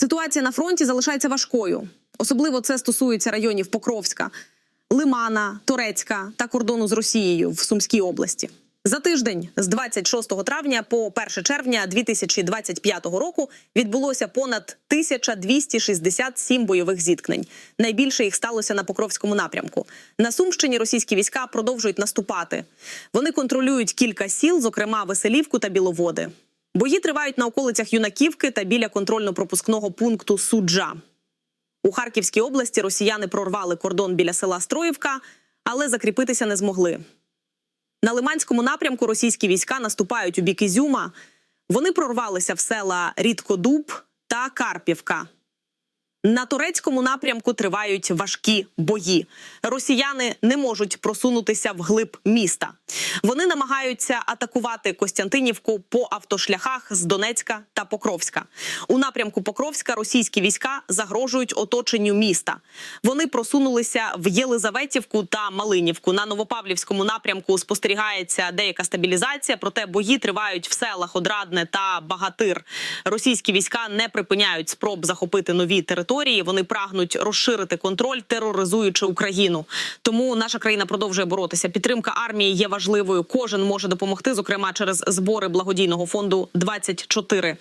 Ситуація на фронті залишається важкою. Особливо це стосується районів Покровська, Лимана, Торецька та кордону з Росією в Сумській області. За тиждень з 26 травня по 1 червня 2025 року відбулося понад 1267 бойових зіткнень. Найбільше їх сталося на Покровському напрямку. На Сумщині російські війська продовжують наступати. Вони контролюють кілька сіл, зокрема Веселівку та Біловоди. Бої тривають на околицях Юнаківки та біля контрольно-пропускного пункту Суджа. У Харківській області росіяни прорвали кордон біля села Строївка, але закріпитися не змогли. На Лиманському напрямку російські війська наступають у бік Ізюма. Вони прорвалися в села Рідкодуб та Карпівка. На турецькому напрямку тривають важкі бої. Росіяни не можуть просунутися вглиб міста. Вони намагаються атакувати Костянтинівку по автошляхах з Донецька та Покровська. У напрямку Покровська російські війська загрожують оточенню міста. Вони просунулися в Єлизаветівку та Малинівку. На Новопавлівському напрямку спостерігається деяка стабілізація, проте бої тривають в селах Одрадне та Багатир. Російські війська не припиняють спроб захопити нові території. Вони прагнуть розширити контроль, тероризуючи Україну. Тому наша країна продовжує боротися. Підтримка армії є важливою. Кожен може допомогти, зокрема через збори благодійного фонду 24